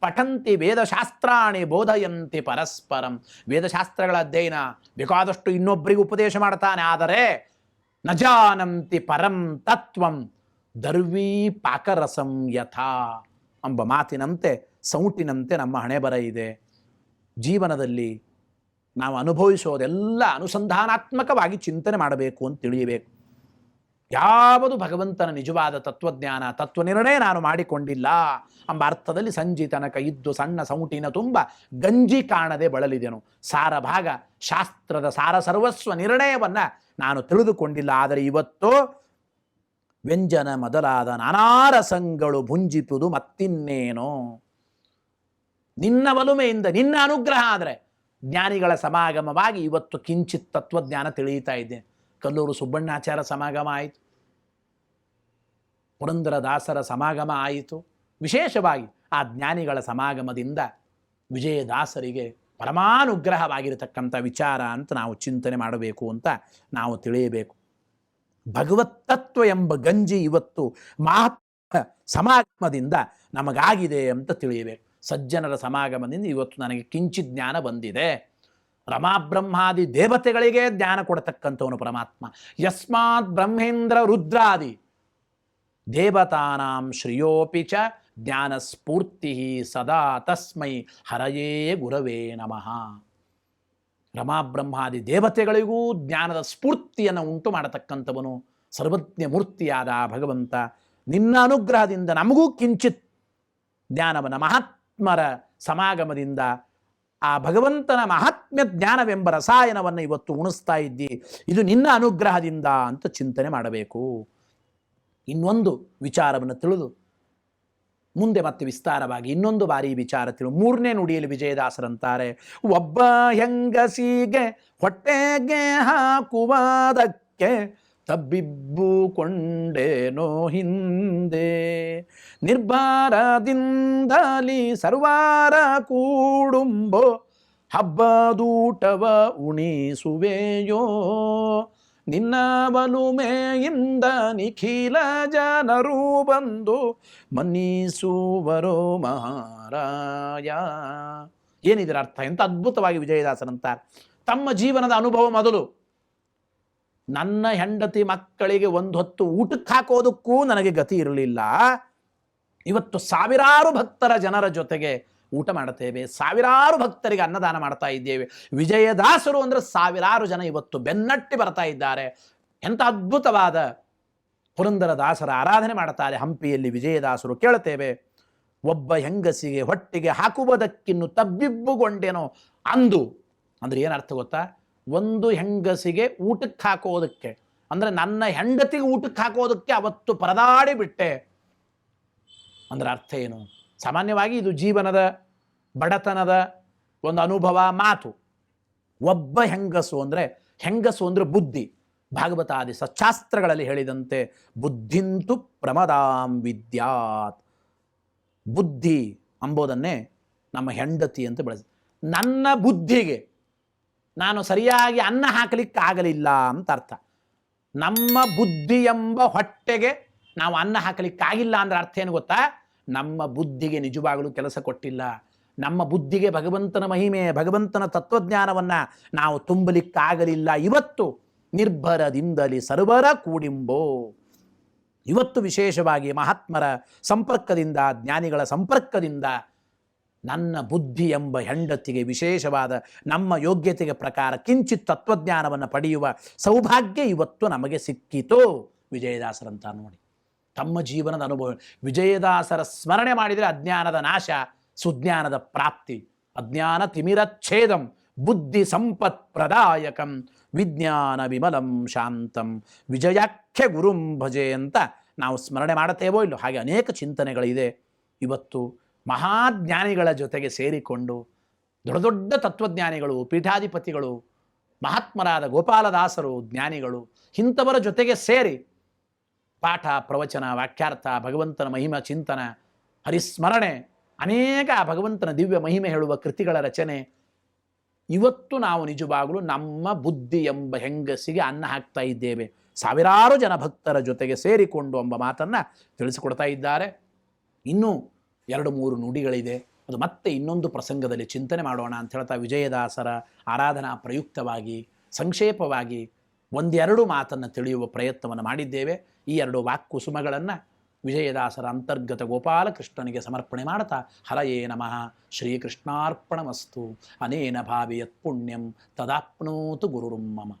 ಪಠಂತಿ ವೇದಶಾಸ್ತ್ರಾಣಿ ಬೋಧಯಂತಿ ಪರಸ್ಪರಂ. ವೇದಶಾಸ್ತ್ರಗಳ ಅಧ್ಯಯನ ಬೇಕಾದಷ್ಟು ಇನ್ನೊಬ್ಬರಿಗೆ ಉಪದೇಶ ಮಾಡ್ತಾನೆ. ಆದರೆ ನಜಾನಂತಿ ಪರಂ ತತ್ವಂ ದರ್ವೀ ಪಾಕರಸಂ ಯಥಾ. ಎಂಬ ಮಾತಿನಂತೆ, ಸೌಟಿನಂತೆ ನಮ್ಮ ಹಣೆ ಬರ ಇದೆ. ಜೀವನದಲ್ಲಿ ನಾವು ಅನುಭವಿಸೋದೆಲ್ಲ ಅನುಸಂಧಾನಾತ್ಮಕವಾಗಿ ಚಿಂತನೆ ಮಾಡಬೇಕು ಅಂತ ತಿಳಿಯಬೇಕು. ಯಾವುದು ಭಗವಂತನ ನಿಜವಾದ ತತ್ವಜ್ಞಾನ ತತ್ವ ನಿರ್ಣಯ ನಾನು ಮಾಡಿಕೊಂಡಿಲ್ಲ. ಎಂಬ ಅರ್ಥದಲ್ಲಿ ಸಂಜಿ ತನಕ ಇದ್ದು ಸಣ್ಣ ಸೌಟಿನ ತುಂಬ ಗಂಜಿ ಕಾಣದೆ ಬಳಲಿದೆನು. ಸಾರ ಭಾಗ ಶಾಸ್ತ್ರದ ಸಾರ ಸರ್ವಸ್ವ ನಿರ್ಣಯವನ್ನು ನಾನು ತಿಳಿದುಕೊಂಡಿಲ್ಲ. ಆದರೆ ಇವತ್ತು ವ್ಯಂಜನ ಮೊದಲಾದ ನಾನಾ ರಸಂಗಳು ಭುಂಜಿಪುದು ಮತ್ತಿನ್ನೇನೋ. ನಿನ್ನ ಒಲುಮೆಯಿಂದ ನಿನ್ನ ಅನುಗ್ರಹ ಆದರೆ ಜ್ಞಾನಿಗಳ ಸಮಾಗಮವಾಗಿ ಇವತ್ತು ಕಿಂಚಿತ್ ತತ್ವಜ್ಞಾನ ತಿಳಿಯುತ್ತಾ ಇದೆ. ಕಲ್ಲೂರು ಸುಬ್ಬಣ್ಣಾಚಾರ ಸಮಾಗಮ ಆಯಿತು. ಪುರಂದರದಾಸರ ಸಮಾಗಮ ಆಯಿತು. ವಿಶೇಷವಾಗಿ ಆ ಜ್ಞಾನಿಗಳ ಸಮಾಗಮದಿಂದ ವಿಜಯದಾಸರಿಗೆ ಪರಮಾನುಗ್ರಹವಾಗಿರತಕ್ಕಂಥ ವಿಚಾರ ಅಂತ ನಾವು ಚಿಂತನೆ ಮಾಡಬೇಕು ಅಂತ ನಾವು ತಿಳಿಯಬೇಕು. ಭಗವತ್ ತತ್ವ ಎಂಬ ಗಂಜಿ ಇವತ್ತು ಮಹಾತ್ಮ ಸಮಾಗಮದಿಂದ ನಮಗಾಗಿದೆ ಅಂತ ತಿಳಿಯಬೇಕು. ಸಜ್ಜನರ ಸಮಾಗಮದಿಂದ ಇವತ್ತು ನನಗೆ ಕಿಂಚಿತ್ ಜ್ಞಾನ ಬಂದಿದೆ. ರಮಾಬ್ರಹ್ಮಾದಿ ದೇವತೆಗಳಿಗೆ ಜ್ಞಾನ ಕೊಡತಕ್ಕಂಥವನು ಪರಮಾತ್ಮ. ಯಸ್ಮಾತ್ ಬ್ರಹ್ಮೇಂದ್ರ ರುದ್ರಾದಿ. ದೇವತಾನಾಂ ಶ್ರಿಯೋಪಿ ಚ ಜ್ಞಾನ ಸ್ಫೂರ್ತಿ ಸದಾ ತಸ್ಮೈ ಹರಯೇ ಗುರವೇ ನಮಃ. ರಮಾಬ್ರಹ್ಮಾದಿ ದೇವತೆಗಳಿಗೂ ಜ್ಞಾನದ ಸ್ಫೂರ್ತಿಯನ್ನು ಉಂಟು ಮಾಡತಕ್ಕಂಥವನು ಸರ್ವಜ್ಞ ಮೂರ್ತಿಯಾದ ಭಗವಂತ. ನಿನ್ನ ಅನುಗ್ರಹದಿಂದ ನಮಗೂ ಕಿಂಚಿತ್ ಜ್ಞಾನವನ್ನು, ಮಹಾತ್ಮರ ಸಮಾಗಮದಿಂದ ಆ ಭಗವಂತನ ಮಹಾತ್ಮ್ಯ ಜ್ಞಾನವೆಂಬ ರಸಾಯನವನ್ನು ಇವತ್ತು ಉಣಿಸ್ತಾ ಇದ್ದಿ. ಇದು ನಿನ್ನ ಅನುಗ್ರಹದಿಂದ ಅಂತ ಚಿಂತನೆ ಮಾಡಬೇಕು. ಇನ್ನೊಂದು ವಿಚಾರವನ್ನು ತಿಳಿದು ಮುಂದೆ ಮತ್ತೆ ವಿಸ್ತಾರವಾಗಿ ಇನ್ನೊಂದು ಬಾರಿ ವಿಚಾರ ತಿಳು ಮೂರನೇ ನುಡಿಯಲ್ಲಿ ವಿಜಯದಾಸರಂತಾರೆ, ಒಬ್ಬ ಹೆಂಗಸಿಗೆ ಹೊಟ್ಟೆಗೆ ಹಾಕುವುದಕ್ಕೆ ತಬ್ಬಿಬ್ಬುಕೊಂಡೇನೋ ಹಿಂದೆ. ನಿರ್ಭಾರದಿಂದಲಿ ಸರ್ವಾರ ಕೂಡುಂಬೋ, ಹಬ್ಬದೂಟವ ಉಣಿಸುವೆಯೋ ನಿನ್ನ ಬಲುಮೆಯಿಂದ ನಿಖಿಲ ಜನರು ಬಂದು ಮನ್ನಿಸುವರೋ ಮಹಾರಾಯ. ಏನಿದರ ಅರ್ಥ? ಎಂತ ಅದ್ಭುತವಾಗಿ ವಿಜಯದಾಸನಂತ. ತಮ್ಮ ಜೀವನದ ಅನುಭವ ಮೊದಲು. ನನ್ನ ಹೆಂಡತಿ ಮಕ್ಕಳಿಗೆ ಒಂದು ಹೊತ್ತು ಊಟಕ್ಕೆ ಹಾಕೋದಕ್ಕೂ ನನಗೆ ಗತಿ ಇರಲಿಲ್ಲ. ಇವತ್ತು ಸಾವಿರಾರು ಭಕ್ತರ ಜನರ ಜೊತೆಗೆ ಊಟ ಮಾಡುತ್ತೇವೆ. ಸಾವಿರಾರು ಭಕ್ತರಿಗೆ ಅನ್ನದಾನ ಮಾಡ್ತಾ ಇದ್ದೇವೆ. ವಿಜಯದಾಸರು ಅಂದರೆ ಸಾವಿರಾರು ಜನ ಇವತ್ತು ಬೆನ್ನಟ್ಟಿ ಬರ್ತಾ ಇದ್ದಾರೆ. ಎಂಥ ಅದ್ಭುತವಾದ ಪುರಂದರ ದಾಸರ ಆರಾಧನೆ ಮಾಡ್ತಾರೆ ಹಂಪಿಯಲ್ಲಿ ವಿಜಯದಾಸರು. ಕೇಳುತ್ತೇವೆ, ಒಬ್ಬ ಹೆಂಗಸಿಗೆ ಹೊಟ್ಟಿಗೆ ಹಾಕುವುದಕ್ಕಿನ್ನು ತಬ್ಬಿಬ್ಬುಗೊಂಡೇನೋ? ಅಂದು, ಅಂದ್ರೆ ಏನರ್ಥ ಗೊತ್ತಾ? ಒಂದು ಹೆಂಗಸಿಗೆ ಊಟಕ್ಕೆ ಹಾಕೋದಕ್ಕೆ ಅಂದರೆ ನನ್ನ ಹೆಂಡತಿಗೆ ಊಟಕ್ಕೆ ಹಾಕೋದಕ್ಕೆ ಅವತ್ತು ಪರದಾಡಿ ಬಿಟ್ಟೆ. ಅಂದ್ರೆ ಅರ್ಥ ಏನು? ಸಾಮಾನ್ಯವಾಗಿ ಇದು ಜೀವನದ ಬಡತನದ ಒಂದು ಅನುಭವ ಮಾತು. ಒಬ್ಬ ಹೆಂಗಸು ಅಂದರೆ ಹೆಂಗಸು ಅಂದರೆ ಬುದ್ಧಿ. ಭಾಗವತಾದಿ ಸಚ್ಚಾಸ್ತ್ರಗಳಲ್ಲಿ ಹೇಳಿದಂತೆ, ಬುದ್ಧಿಂತು ಪ್ರಮದಾಂ ವಿದ್ಯಾತ್. ಬುದ್ಧಿ ಅಂಬೋದನ್ನೇ ನಮ್ಮ ಹೆಂಡತಿ ಅಂತ ಬಳಸಿ. ನನ್ನ ಬುದ್ಧಿಗೆ ನಾನು ಸರಿಯಾಗಿ ಅನ್ನ ಹಾಕಲಿಕ್ಕೆ ಆಗಲಿಲ್ಲ ಅಂತ ಅರ್ಥ. ನಮ್ಮ ಬುದ್ಧಿ ಎಂಬ ಹೊಟ್ಟೆಗೆ ನಾವು ಅನ್ನ ಹಾಕಲಿಕ್ಕಾಗಿಲ್ಲ ಅಂದ್ರೆ ಅರ್ಥ ಏನು ಗೊತ್ತಾ? ನಮ್ಮ ಬುದ್ಧಿಗೆ ನಿಜವಾಗಲೂ ಕೆಲಸ ಕೊಟ್ಟಿಲ್ಲ. ನಮ್ಮ ಬುದ್ಧಿಗೆ ಭಗವಂತನ ಮಹಿಮೆ, ಭಗವಂತನ ತತ್ವಜ್ಞಾನವನ್ನು ನಾವು ತುಂಬಲಿಕ್ಕಾಗಲಿಲ್ಲ. ಇವತ್ತು ನಿರ್ಭರದಿಂದಲಿ ಸರ್ವರ ಕೂಡಿಂಬೋ. ಇವತ್ತು ವಿಶೇಷವಾಗಿ ಮಹಾತ್ಮರ ಸಂಪರ್ಕದಿಂದ, ಜ್ಞಾನಿಗಳ ಸಂಪರ್ಕದಿಂದ ನನ್ನ ಬುದ್ಧಿ ಎಂಬ ಹೆಂಡತಿಗೆ ವಿಶೇಷವಾದ ನಮ್ಮ ಯೋಗ್ಯತೆಗೆ ಪ್ರಕಾರ ಕಿಂಚಿತ್ ತತ್ವಜ್ಞಾನವನ್ನು ಪಡೆಯುವ ಸೌಭಾಗ್ಯ ಇವತ್ತು ನಮಗೆ ಸಿಕ್ಕಿತು. ವಿಜಯದಾಸರಂತ ನೋಡಿ. ತಮ್ಮ ಜೀವನದ ಅನುಭವ. ವಿಜಯದಾಸರ ಸ್ಮರಣೆ ಮಾಡಿದರೆ ಅಜ್ಞಾನದ ನಾಶ, ಸುಜ್ಞಾನದ ಪ್ರಾಪ್ತಿ. ಅಜ್ಞಾನ ತಿಮಿರಚ್ಛೇದಂ ಬುದ್ಧಿ ಸಂಪತ್ ಪ್ರದಾಯಕಂ, ವಿಜ್ಞಾನ ವಿಮಲಂ ಶಾಂತಂ. ವಿಜಯಾಖ್ಯ ಗುರುಂ ಭಜೆ ಅಂತ ನಾವು ಸ್ಮರಣೆ ಮಾಡುತ್ತೇವೋ ಇಲ್ಲೋ? ಹಾಗೆ ಅನೇಕ ಚಿಂತನೆಗಳಿದೆ. ಇವತ್ತು ಮಹಾಜ್ಞಾನಿಗಳ ಜೊತೆಗೆ ಸೇರಿಕೊಂಡು ದೊಡ್ಡ ದೊಡ್ಡ ತತ್ವಜ್ಞಾನಿಗಳು, ಪೀಠಾಧಿಪತಿಗಳು, ಮಹಾತ್ಮರಾದ ಗೋಪಾಲದಾಸರು, ಜ್ಞಾನಿಗಳು, ಇಂಥವರ ಜೊತೆಗೆ ಸೇರಿ ಪಾಠ, ಪ್ರವಚನ ವಾಕ್ಯಾರ್ಥ ಭಗವಂತನ ಮಹಿಮ, ಚಿಂತನ, ಹರಿಸ್ಮರಣೆ, ಅನೇಕ ಭಗವಂತನ ದಿವ್ಯ ಮಹಿಮೆ ಹೇಳುವ ಕೃತಿಗಳ ರಚನೆ. ಇವತ್ತು ನಾವು ನಿಜವಾಗಲೂ ನಮ್ಮ ಬುದ್ಧಿ ಎಂಬ ಹೆಂಗಸಿಗೆ ಅನ್ನ ಹಾಕ್ತಾ ಇದ್ದೇವೆ. ಸಾವಿರಾರು ಜನ ಭಕ್ತರ ಜೊತೆಗೆ ಸೇರಿಕೊಂಡು ಎಂಬ ಮಾತನ್ನು ತಿಳಿಸಿಕೊಡ್ತಾ ಇದ್ದಾರೆ. ಇನ್ನೂ ಎರಡು ಮೂರು ನುಡಿಗಳಿದೆ. ಅದು ಮತ್ತೆ ಇನ್ನೊಂದು ಪ್ರಸಂಗದಲ್ಲಿ ಚಿಂತನೆ ಮಾಡೋಣ ಅಂತ ಹೇಳ್ತಾ ವಿಜಯದಾಸರ ಆರಾಧನಾ ಪ್ರಯುಕ್ತವಾಗಿ, ಸಂಕ್ಷೇಪವಾಗಿ ಒಂದೆರಡು ಮಾತನ್ನು ತಿಳಿಯುವ ಪ್ರಯತ್ನವನ್ನು ಮಾಡಿದ್ದೇವೆ. ಈ ಎರಡು ವಾಕ್ಕುಸುಮಗಳನ್ನು ವಿಜಯದಾಸರ ಅಂತರ್ಗತ ಗೋಪಾಲಕೃಷ್ಣನಿಗೆ ಸಮರ್ಪಣೆ ಮಾಡ್ತಾ, ಹರಯೇ ನಮಃ, ಶ್ರೀಕೃಷ್ಣಾರ್ಪಣಮಸ್ತು, ಅನೇನ ಭಾವಿಯತ್ ಪುಣ್ಯಂ ತದಾಪ್ನೋತು ಗುರುರುಂ ಮಮ